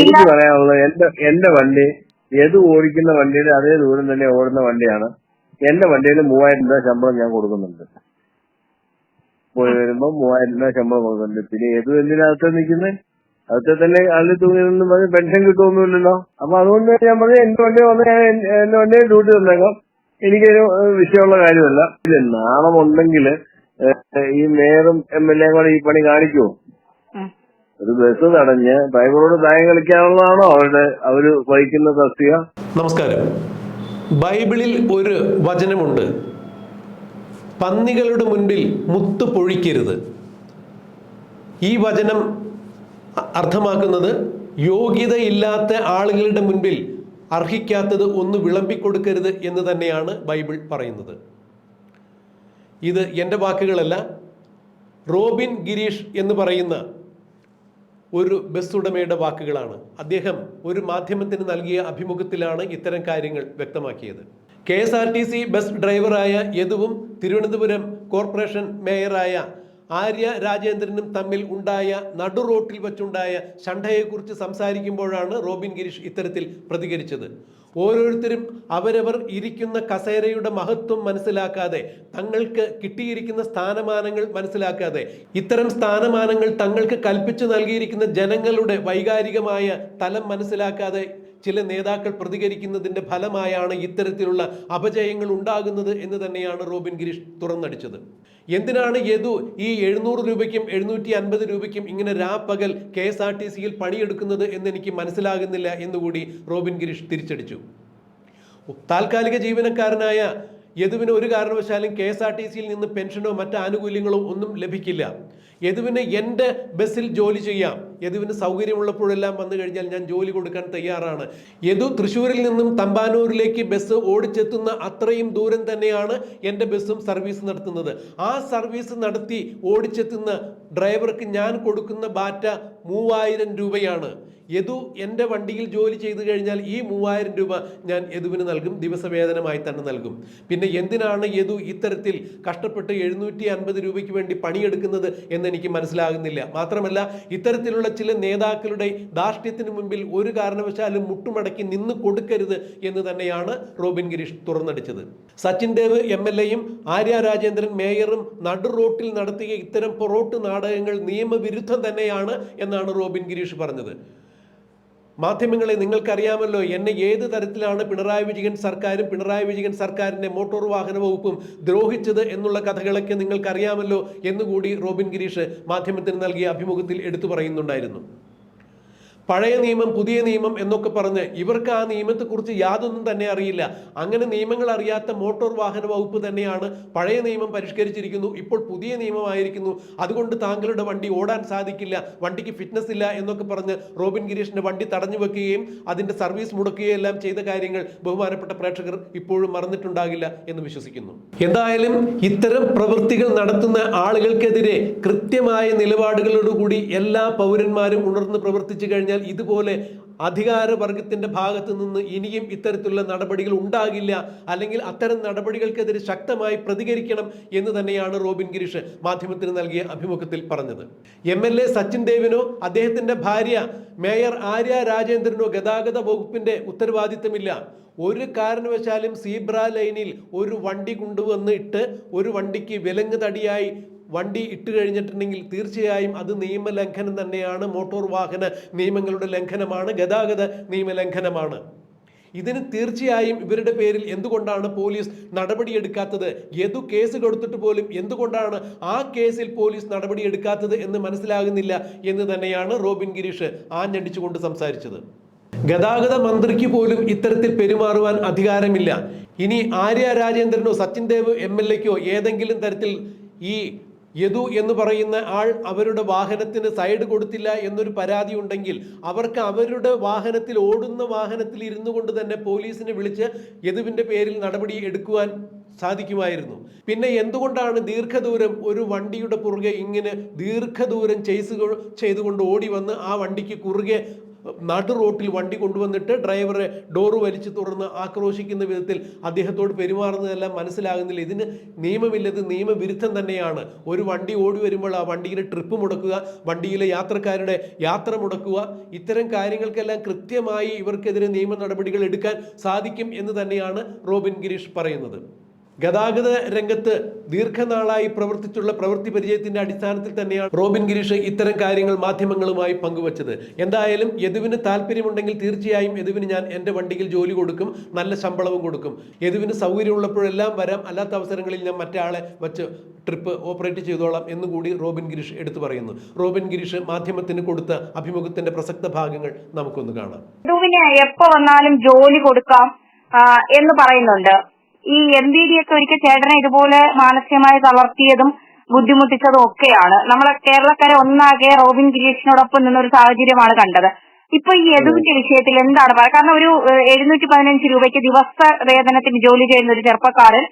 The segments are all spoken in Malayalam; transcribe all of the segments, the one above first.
എനിക്ക് പറയാനുള്ളത് എന്റെ എന്റെ വണ്ടി ഏത് ഓടിക്കുന്ന വണ്ടിയുടെ അതേ ദൂരം തന്നെ ഓടുന്ന വണ്ടിയാണ്. എന്റെ വണ്ടിയിൽ മൂവായിരം രൂപ ശമ്പളം ഞാൻ കൊടുക്കുന്നുണ്ട്. പോയി വരുമ്പോ മൂവായിരം രൂപ ശമ്പളം കൊടുക്കുന്നുണ്ട്. പിന്നെ ഏത് എന്തിനകത്ത് നിൽക്കുന്നത് അകത്തെ തന്നെ അതിൽ തൂങ്ങിയൊന്നും പറഞ്ഞ് പെൻഷൻ കിട്ടുമൊന്നുമില്ലല്ലോ അപ്പൊ അതുകൊണ്ട് ഞാൻ പറഞ്ഞു എന്റെ വണ്ടി വന്ന് ഞാൻ എന്റെ വണ്ടിയെ ഡ്യൂട്ടി തന്നേക്കാം. എനിക്കൊരു വിഷയമുള്ള കാര്യമല്ല. നാണമുണ്ടെങ്കിൽ ഈ മേയറും എം എൽ എ കൂടെ ഈ പണി കാണിക്കുമോ. ഒരു ബസ് തടഞ്ഞ് ഡ്രൈവറോട് തായം കളിക്കാനുള്ളതാണോ അവരുടെ അവർ വഹിക്കുന്ന തസ്തിക? നമസ്കാരം. ബൈബിളിൽ ഒരു വചനമുണ്ട്. പന്നികളുടെ മുൻപിൽ മുത്തു പൊഴിക്കരുത്. ഈ വചനം അർത്ഥമാക്കുന്നത് യോഗ്യതയില്ലാത്ത ആളുകളുടെ മുൻപിൽ അർഹിക്കാത്തത് ഒന്ന് വിളമ്പിക്കൊടുക്കരുത് എന്ന് തന്നെയാണ് ബൈബിൾ പറയുന്നത്. ഇത് എന്റെ വാക്കുകളല്ല റോബിൻ ഗിരീഷ് എന്ന് പറയുന്ന ഒരു ബസ് ഉടമയുടെ വാക്കുകളാണ്. അദ്ദേഹം ഒരു മാധ്യമത്തിന് നൽകിയ അഭിമുഖത്തിലാണ് ഇത്തരം കാര്യങ്ങൾ വ്യക്തമാക്കിയത്. K S R T C bus ഡ്രൈവറായ യദുവും തിരുവനന്തപുരം കോർപ്പറേഷൻ മേയറായ ആര്യ രാജേന്ദ്രനും തമ്മിൽ ഉണ്ടായ നടു റോട്ടിൽ വച്ചുണ്ടായ ശണ്ഠയെക്കുറിച്ച് സംസാരിക്കുമ്പോഴാണ് റോബിൻ ഗിരീഷ് ഇത്തരത്തിൽ പ്രതികരിച്ചത്. ഓരോരുത്തരും അവരവർ ഇരിക്കുന്ന കസേരയുടെ മഹത്വം മനസ്സിലാക്കാതെ തങ്ങൾക്ക് കിട്ടിയിരിക്കുന്ന സ്ഥാനമാനങ്ങൾ മനസ്സിലാക്കാതെ ഇത്തരം സ്ഥാനമാനങ്ങൾ തങ്ങൾക്ക് കൽപ്പിച്ചു നൽകിയിരിക്കുന്ന ജനങ്ങളുടെ വൈകാരികമായ തലം മനസ്സിലാക്കാതെ ചില നേതാക്കൾ പ്രതികരിക്കുന്നതിന്റെ ഫലമായാണ് ഇത്തരത്തിലുള്ള അപജയങ്ങൾ ഉണ്ടാകുന്നത് എന്ന് തന്നെയാണ് റോബിൻ ഗിരീഷ് തുറന്നടിച്ചത്. എന്തിനാണ് യദു ഈ എഴുന്നൂറ് രൂപയ്ക്കും എഴുന്നൂറ്റി അൻപത് രൂപയ്ക്കും ഇങ്ങനെ രാപ്പകൽ കെ എസ് ആർ ടി സിയിൽ പണിയെടുക്കുന്നത് എന്ന് എനിക്ക് മനസ്സിലാകുന്നില്ല എന്നുകൂടി റോബിൻ ഗിരീഷ് തിരിച്ചടിച്ചു. താൽക്കാലിക ജീവനക്കാരനായ യദുവിന് ഒരു കാരണവശാലും കെ എസ് ആർ ടി സിയിൽ നിന്ന് പെൻഷനോ മറ്റ് ആനുകൂല്യങ്ങളോ ഒന്നും ലഭിക്കില്ല. യദുവിന് എന്റെ ബസ്സിൽ ജോലി ചെയ്യാം. യദുവിന് സൗകര്യമുള്ളപ്പോഴെല്ലാം വന്നു കഴിഞ്ഞാൽ ഞാൻ ജോലി കൊടുക്കാൻ തയ്യാറാണ്. യദു തൃശ്ശൂരിൽ നിന്നും തമ്പാനൂരിലേക്ക് ബസ് ഓടിച്ചെത്തുന്ന അത്രയും ദൂരം തന്നെയാണ് എന്റെ ബസ്സും സർവീസ് നടത്തുന്നത്. ആ സർവീസ് നടത്തി ഓടിച്ചെത്തുന്ന ഡ്രൈവർക്ക് ഞാൻ കൊടുക്കുന്ന ബാറ്റ മൂവായിരം രൂപയാണ്. യദു എന്റെ വണ്ടിയിൽ ജോലി ചെയ്തു കഴിഞ്ഞാൽ ഈ മൂവായിരം രൂപ ഞാൻ യദുവിന് നൽകും. ദിവസവേതനമായി തന്നെ നൽകും. പിന്നെ എന്തിനാണ് യദു ഇത്തരത്തിൽ കഷ്ടപ്പെട്ട് എഴുന്നൂറ്റി അൻപത് രൂപയ്ക്ക് വേണ്ടി പണിയെടുക്കുന്നത് എന്ന് എനിക്ക് മനസ്സിലാകുന്നില്ല. മാത്രമല്ല ഇത്തരത്തിലുള്ള ചില നേതാക്കളുടെ ധാർഷ്ട്യത്തിന് മുമ്പിൽ ഒരു കാരണവശാലും മുട്ടുമടക്കി നിന്ന് കൊടുക്കരുത് എന്ന് തന്നെയാണ് റോബിൻ ഗിരീഷ് തുറന്നടിച്ചത്. സച്ചിൻ ദേവ് എം എൽ എയും ആര്യ രാജേന്ദ്രൻ മേയറും നടു റോട്ടിൽ നടത്തിയ ഇത്തരം പൊറോട്ട് നാടകങ്ങൾ നിയമവിരുദ്ധം തന്നെയാണ് എന്നാണ് റോബിൻ ഗിരീഷ് പറഞ്ഞത്. മാധ്യമങ്ങളെ നിങ്ങൾക്കറിയാമല്ലോ എന്നെ ഏത് തരത്തിലാണ് പിണറായി വിജയൻ സർക്കാരും പിണറായി വിജയൻ സർക്കാരിന്റെ മോട്ടോർ വാഹന വകുപ്പും ദ്രോഹിച്ചത് എന്നുള്ള കഥകളൊക്കെ നിങ്ങൾക്കറിയാമല്ലോ എന്നുകൂടി റോബിൻ ഗിരീഷ് മാധ്യമത്തിന് നൽകിയ അഭിമുഖത്തിൽ എടുത്തു പറയുന്നുണ്ടായിരുന്നു. പഴയ നിയമം പുതിയ നിയമം എന്നൊക്കെ പറഞ്ഞ് ഇവർക്ക് ആ നിയമത്തെക്കുറിച്ച് യാതൊന്നും തന്നെ അറിയില്ല. അങ്ങനെ നിയമങ്ങൾ അറിയാത്ത മോട്ടോർ വാഹന വകുപ്പ് തന്നെയാണ് പഴയ നിയമം പരിഷ്കരിച്ചിരിക്കുന്നു. ഇപ്പോൾ പുതിയ നിയമമായിരിക്കുന്നു. അതുകൊണ്ട് താങ്കളുടെ വണ്ടി ഓടാൻ സാധിക്കില്ല വണ്ടിക്ക് ഫിറ്റ്നസ് ഇല്ല എന്നൊക്കെ പറഞ്ഞ് റോബിൻ ഗിരീഷിന്റെ വണ്ടി തടഞ്ഞു വെക്കുകയും അതിന്റെ സർവീസ് മുടക്കുകയും എല്ലാം ചെയ്ത കാര്യങ്ങൾ ബഹുമാനപ്പെട്ട പ്രേക്ഷകർ ഇപ്പോഴും മറന്നിട്ടുണ്ടാകില്ല എന്ന് വിശ്വസിക്കുന്നു. എന്തായാലും ഇത്തരം പ്രവൃത്തികൾ നടത്തുന്ന ആളുകൾക്കെതിരെ കൃത്യമായ നിലപാടുകളോടുകൂടി എല്ലാ പൗരന്മാരും ഉണർന്ന് പ്രവർത്തിച്ചു കഴിഞ്ഞാൽ ഇതുപോലെ അധികാരവർഗത്തിന്റെ ഭാഗത്ത് നിന്ന് ഇനിയും ഇത്തരത്തിലുള്ള നടപടികൾ ഉണ്ടാകില്ല. അല്ലെങ്കിൽ അത്തരം നടപടികൾക്കെതിരെ ശക്തമായി പ്രതികരിക്കണം എന്ന് തന്നെയാണ് റോബിൻ ഗിരീഷ് മാധ്യമത്തിന് നൽകിയ അഭിമുഖത്തിൽ പറഞ്ഞത്. എം എൽ എ സച്ചിൻ ദേവിനോ അദ്ദേഹത്തിന്റെ ഭാര്യ മേയർ ആര്യ രാജേന്ദ്രനോ ഗതാഗത വകുപ്പിന്റെ ഉത്തരവാദിത്തമില്ല. ഒരു കാരണവശാലും സീബ്ര ലൈനിൽ ഒരു വണ്ടി കൊണ്ടുവന്നിട്ട് ഒരു വണ്ടിക്ക് വിലങ്ങ് തടിയായി വണ്ടി ഇട്ട് കഴിഞ്ഞിട്ടുണ്ടെങ്കിൽ തീർച്ചയായും അത് നിയമലംഘനം തന്നെയാണ്. മോട്ടോർ വാഹന നിയമങ്ങളുടെ ലംഘനമാണ്. ഗതാഗത നിയമലംഘനമാണ്. ഇതിന് തീർച്ചയായും ഇവരുടെ പേരിൽ എന്തുകൊണ്ടാണ് പോലീസ് നടപടിയെടുക്കാത്തത്? ഏതു കേസ് കൊടുത്തിട്ട് പോലും എന്തുകൊണ്ടാണ് ആ കേസിൽ പോലീസ് നടപടിയെടുക്കാത്തത് എന്ന് മനസ്സിലാകുന്നില്ല എന്ന് തന്നെയാണ് റോബിൻ ഗിരീഷ് ആഞ്ഞടിച്ചുകൊണ്ട് സംസാരിച്ചത്. ഗതാഗത മന്ത്രിക്ക് പോലും ഇത്തരത്തിൽ പെരുമാറുവാൻ അധികാരമില്ല. ഇനി ആര്യ രാജേന്ദ്രനോ സച്ചിൻ ദേവ് എം എൽ എക്കോ ഏതെങ്കിലും തരത്തിൽ ഈ യദു എന്ന് പറയുന്ന ആൾ അവരുടെ വാഹനത്തിന് സൈഡ് കൊടുത്തില്ല എന്നൊരു പരാതി ഉണ്ടെങ്കിൽ അവർക്ക് അവരുടെ വാഹനത്തിൽ ഓടുന്ന വാഹനത്തിൽ ഇരുന്നു കൊണ്ട് തന്നെ പോലീസിനെ വിളിച്ച് യദുവിന്റെ പേരിൽ നടപടി എടുക്കുവാൻ സാധിക്കുമായിരുന്നു. പിന്നെ എന്തുകൊണ്ടാണ് ദീർഘദൂരം ഒരു വണ്ടിയുടെ പുറകെ ഇങ്ങനെ ദീർഘദൂരം ചെയ്സ് ചെയ്തുകൊണ്ട് ഓടി വന്ന് ആ വണ്ടിക്ക് കുറുകെ നടു റോട്ടിൽ വണ്ടി കൊണ്ടുവന്നിട്ട് ഡ്രൈവറെ ഡോറ് വലിച്ചു തുറന്ന് ആക്രോശിക്കുന്ന വിധത്തിൽ അദ്ദേഹത്തോട് പെരുമാറുന്നതെല്ലാം മനസ്സിലാകുന്നില്ല. ഇതിന് നിയമമില്ലത് നിയമവിരുദ്ധം തന്നെയാണ്. ഒരു വണ്ടി ഓടി വരുമ്പോൾ ആ വണ്ടിയിലെ ട്രിപ്പ് മുടക്കുക വണ്ടിയിലെ യാത്രക്കാരുടെ യാത്ര മുടക്കുക ഇത്തരം കാര്യങ്ങൾക്കെല്ലാം കൃത്യമായി ഇവർക്കെതിരെ നിയമ നടപടികൾ എടുക്കാൻ സാധിക്കും എന്ന് തന്നെയാണ് റോബിൻ ഗിരീഷ് പറയുന്നത്. ഗതാഗത രംഗത്ത് ദീർഘനാളായി പ്രവർത്തിച്ചുള്ള പ്രവൃത്തി പരിചയത്തിന്റെ അടിസ്ഥാനത്തിൽ തന്നെയാണ് റോബിൻ ഗിരീഷ് ഇത്തരം കാര്യങ്ങൾ മാധ്യമങ്ങളുമായി പങ്കുവച്ചത്. എന്തായാലും യദുവിന് താല്പര്യമുണ്ടെങ്കിൽ തീർച്ചയായും യദുവിന് ഞാൻ എന്റെ വണ്ടിയിൽ ജോലി കൊടുക്കും നല്ല ശമ്പളവും കൊടുക്കും. യദുവിന് സൗകര്യമുള്ളപ്പോഴെല്ലാം വരാം അല്ലാത്ത അവസരങ്ങളിൽ ഞാൻ മറ്റാളെ വച്ച് ട്രിപ്പ് ഓപ്പറേറ്റ് ചെയ്തോളാം എന്നുകൂടി റോബിൻ ഗിരീഷ് എടുത്തു പറയുന്നു. റോബിൻ ഗിരീഷ് മാധ്യമത്തിന് കൊടുത്ത അഭിമുഖത്തിന്റെ പ്രസക്ത ഭാഗങ്ങൾ നമുക്കൊന്ന് കാണാം. എപ്പോ വന്നാലും ജോലി കൊടുക്കാം എന്ന് പറയുന്നുണ്ട്. ഈ എം ബി ഡി ഒക്കെ ഒരിക്കൽ ചേട്ടനെ ഇതുപോലെ മാനസികമായി തളർത്തിയതും ബുദ്ധിമുട്ടിച്ചതും ഒക്കെയാണ്. നമ്മളെ കേരളക്കാരെ ഒന്നാകെ റോബിൻ ഗിരീഷിനോടൊപ്പം നിന്നൊരു സാഹചര്യമാണ് കണ്ടത്. ഇപ്പൊ ഈ യദുവിന്റെ വിഷയത്തിൽ എന്താണ് പറയുക? കാരണം ഒരു എഴുന്നൂറ്റി പതിനഞ്ച് രൂപയ്ക്ക് ദിവസ വേതനത്തിന് ജോലി ചെയ്യുന്ന ഒരു ചെറുപ്പക്കാരൻ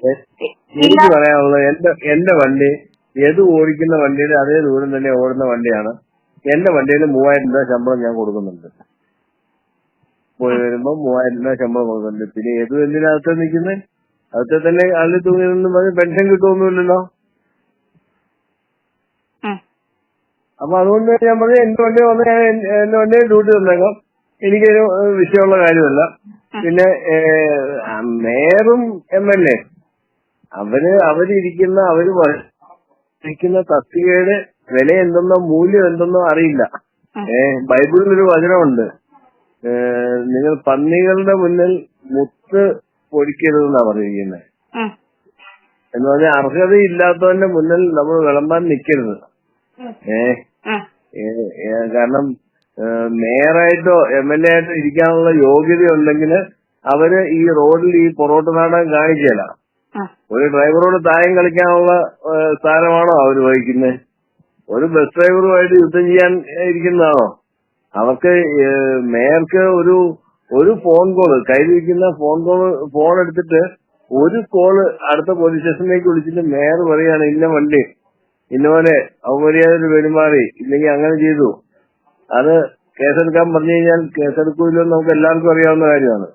എനിക്ക് പറയാനുള്ളത് എന്റെ എന്റെ വണ്ടി ഏത് ഓടിക്കുന്ന വണ്ടിയുടെ അതേ ദൂരം തന്നെ ഓടുന്ന വണ്ടിയാണ്. എന്റെ വണ്ടിയിൽ മൂവായിരം രൂപ ശമ്പളം ഞാൻ കൊടുക്കുന്നുണ്ട്. പോയി വരുമ്പോ മൂവായിരം രൂപ ശമ്പളം കൊടുക്കുന്നുണ്ട്. പിന്നെ യദു എന്തിനകത്ത് നിൽക്കുന്നത് അകത്തെ തന്നെ അള്ളി തൂങ്ങിയൊന്നും പറഞ്ഞ് പെൻഷൻ കിട്ടുമൊന്നുമില്ലല്ലോ അപ്പൊ അതുകൊണ്ട് ഞാൻ പറഞ്ഞു എന്റെ വണ്ടി വന്ന് ഞാൻ എന്റെ വണ്ടി ഡ്യൂട്ടി തന്നേക്കാം. എനിക്കൊരു വിഷയമുള്ള കാര്യമല്ല. പിന്നെ മേയറും എം എൽ എ. അവർ അവരിക്കുന്ന അവർ ഇരിക്കുന്ന തസ്തികയുടെ വില എന്തെന്നോ മൂല്യം എന്തെന്നോ അറിയില്ല. ഏഹ് ബൈബിളിൽ ഒരു വചനമുണ്ട്. നിങ്ങൾ പന്നികളുടെ മുന്നിൽ മുത്ത് പൊടിക്കരുതെന്നാ പറഞ്ഞിരിക്കുന്നത് എന്ന് പറഞ്ഞാൽ അർഹതയില്ലാത്തവന്റെ മുന്നിൽ നമ്മൾ വിളമ്പാൻ നിൽക്കരുത് ഏഹ് ഏ- കാരണം മേയറായിട്ടോ എം എൽ എ ആയിട്ടോ ഇരിക്കാനുള്ള യോഗ്യത ഉണ്ടെങ്കിൽ അവർ ഈ റോഡിൽ ഈ പൊറോട്ട നാടകം കാണിക്കല ഒരു ഡ്രൈവറോട് തായം കളിക്കാനുള്ള സ്ഥാനമാണോ അവർ വഹിക്കുന്നത് ഒരു ബസ് ഡ്രൈവറുമായിട്ട് യുദ്ധം ചെയ്യാൻ ഇരിക്കുന്നതാണോ? അവർക്ക് മേയർക്ക് ഒരു ഒരു ഫോൺ കോൾ കയ്യിലിരിക്കുന്ന ഫോൺ കോൾ ഫോൺ എടുത്തിട്ട് ഒരു കോൾ അടുത്ത പോലീസ് സ്റ്റേഷനിലേക്ക് വിളിച്ചിട്ട് മേയർ പറയാണ് ഇന്ന വണ്ടി ഇന്നപോലെ അവമര്യാദ പെരുമാറി ഇല്ലെങ്കിൽ അങ്ങനെ ചെയ്തു. അത് കേസെടുക്കാൻ പറഞ്ഞു കഴിഞ്ഞാൽ കേസെടുക്കൂലെന്ന് നമുക്ക് എല്ലാവർക്കും അറിയാവുന്ന കാര്യമാണ്.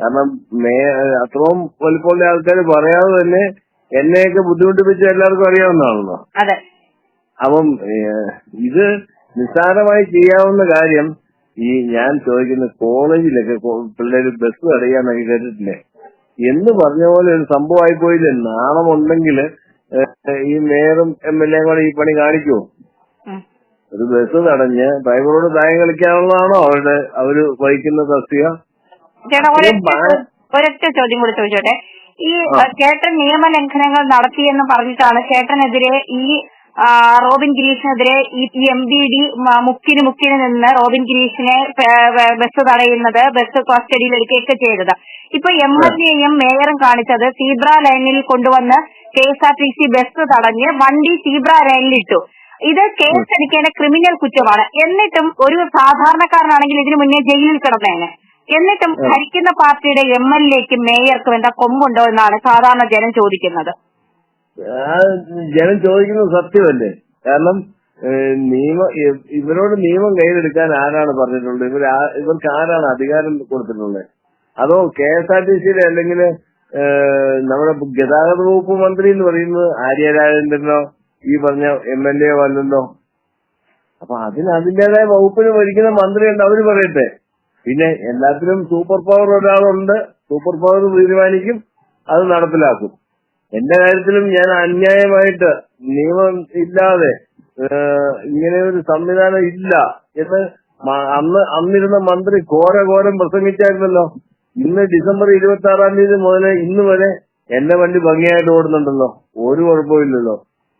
കാരണം മേ അത്രയും വലിപ്പമുള്ള ആൾക്കാർ പറയാതെ തന്നെ എന്നെയൊക്കെ ബുദ്ധിമുട്ടിപ്പിച്ച എല്ലാവർക്കും അറിയാവുന്നതാണല്ലോ. അപ്പം ഇത് നിസ്സാരമായി ചെയ്യാവുന്ന കാര്യം ഈ ഞാൻ ചോദിക്കുന്ന കോളേജിലൊക്കെ പിള്ളേര് ബസ് തടയാന്നൊക്കെ കേട്ടിട്ടില്ലേ എന്ന് പറഞ്ഞ പോലെ ഒരു സംഭവമായി പോയില്ലേ? നാണമുണ്ടെങ്കിൽ ഈ മേയറും എം എൽ എയും കൂടെ ഈ പണി കാണിക്കുമോ. ഒരു ബസ് തടഞ്ഞ് ഡ്രൈവറോട് തായം കളിക്കാനുള്ളതാണോ അവരുടെ അവർ വഹിക്കുന്ന തസ്തിക? ഒരൊറ്റ ചോദ്യം കൂടി ചോദിച്ചോട്ടെ. ഈ ചേട്ടൻ നിയമലംഘനങ്ങൾ നടത്തിയെന്ന് പറഞ്ഞിട്ടാണ് ചേട്ടനെതിരെ ഈ റോബിൻ ഗിരീഷിനെതിരെ ഈ എം ബി ഡി മുക്കിന് മുക്കിന് നിന്ന് റോബിൻ ഗിരീഷിനെ ബസ് തടയുന്നത് ബസ് കസ്റ്റഡിയിൽ എടുക്കുകയൊക്കെ ചെയ്തത്. ഇപ്പൊ എം എൽ എയും മേയറും കാണിച്ചത് സീബ്ര ലൈനിൽ കൊണ്ടുവന്ന് K S R T C bus തടഞ്ഞ് വണ്ടി സീബ്ര ലൈനിൽ ഇട്ടു ഇത് കേസെടുക്കേണ്ട ക്രിമിനൽ കുറ്റമാണ്. എന്നിട്ടും ഒരു സാധാരണക്കാരനാണെങ്കിൽ ഇതിനു മുന്നേ ജയിലിൽ കിടന്നേനെ. എന്നിട്ടും ഭരിക്കുന്ന പാർട്ടിയുടെ എം എൽ എക്കും മേയർക്കും എന്താ കൊമ്പുണ്ടോ എന്നാണ് സാധാരണ ജനം ചോദിക്കുന്നത്. ജനം ചോദിക്കുന്നത് സത്യമല്ലേ? കാരണം നിയമം ഇവരോട് നിയമം കയ്യിലെടുക്കാൻ ആരാണ് പറഞ്ഞിട്ടുള്ളത്? ഇവർ ഇവർക്ക് ആരാണ് അധികാരം കൊടുത്തിട്ടുള്ളത്? അതോ കെ എസ് ആർ ടി സിയിലെ അല്ലെങ്കിൽ നമ്മുടെ ഗതാഗത വകുപ്പ് മന്ത്രി എന്ന് പറയുന്നത് ആര്യ ഈ പറഞ്ഞ എം എൽ എ അല്ലല്ലോ അപ്പൊ അതിന് അതിന്റേതായ വകുപ്പിന് ഭരിക്കുന്ന മന്ത്രിയുണ്ട് അവർ പറയട്ടെ. പിന്നെ എല്ലാത്തിനും സൂപ്പർ പവർ ഒരാളുണ്ട് സൂപ്പർ പവർ തീരുമാനിക്കും അത് നടപ്പിലാക്കും. എന്റെ കാര്യത്തിലും ഞാൻ അന്യായമായിട്ട് നിയമം ഇല്ലാതെ ഇങ്ങനെ ഒരു സംവിധാനം ഇല്ല എന്ന് അന്ന് അന്നിരുന്ന മന്ത്രി ഘോര ഘോരം പ്രസംഗിച്ചായിരുന്നല്ലോ. ഇന്ന് ഡിസംബർ ഇരുപത്തി ആറാം തീയതി മുതൽ ഇന്ന് വരെ എന്റെ വണ്ടി ഭംഗിയായിട്ട് ഓടുന്നുണ്ടല്ലോ. ഒരു കുഴപ്പമില്ലല്ലോ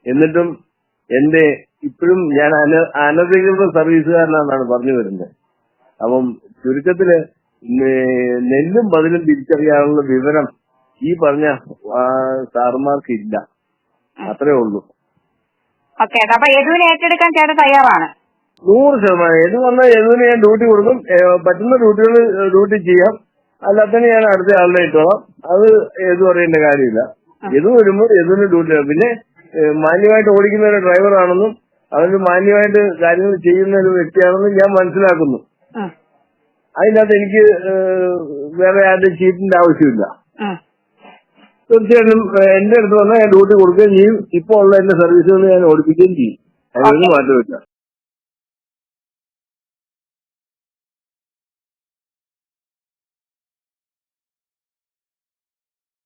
എന്നിട്ടും എന്റെ ഇപ്പോഴും ഞാൻ അന അനധികൃത സർവീസുകാരനാണെന്നാണ് പറഞ്ഞു വരുന്നത്. അപ്പം ചുരുക്കത്തിൽ നെല്ലും പതിലും തിരിച്ചറിയാനുള്ള വിവരം ഈ പറഞ്ഞ സാറുമാർക്ക് ഇല്ല അത്രേ ഉള്ളൂ. ഓക്കെ അപ്പൊ യദുവിനെ ഏറ്റെടുക്കാൻ ചേട്ടൻ തയ്യാറാണ്. നൂറ് ശതമാനം. ഏത് വന്നാൽ ഏതിന് ഞാൻ ഡ്യൂട്ടി കൊടുക്കും. പറ്റുന്ന ഡ്യൂട്ടികൾ ഡ്യൂട്ടി ചെയ്യാം. അല്ലാത്തതിന് ഞാൻ അടുത്ത ആളിനെ ഇട്ടോളാം. അത് ഏത് പറയേണ്ട കാര്യമില്ല. എത് വരുമ്പോൾ ഏതിന് ഡ്യൂട്ടി പിന്നെ മാന്യമായിട്ട് ഓടിക്കുന്ന ഒരു ഡ്രൈവറാണെന്നും അവന് മാന്യമായിട്ട് കാര്യങ്ങൾ ചെയ്യുന്ന ഒരു വ്യക്തിയാണെന്നും ഞാൻ മനസ്സിലാക്കുന്നു. അതിനകത്ത് എനിക്ക് വേറെ ആരുടെ ചീറ്റിന്റെ ആവശ്യമില്ല. തീർച്ചയായിട്ടും എന്റെ അടുത്ത് വന്നാൽ ഞാൻ ഡ്യൂട്ടി കൊടുക്കുകയും ചെയ്യും. ഇപ്പോൾ ഉള്ള എന്റെ സർവീസുകൾ ഞാൻ ഓടിപ്പിക്കുകയും ചെയ്യും. അതിനൊന്നും മാറ്റമില്ല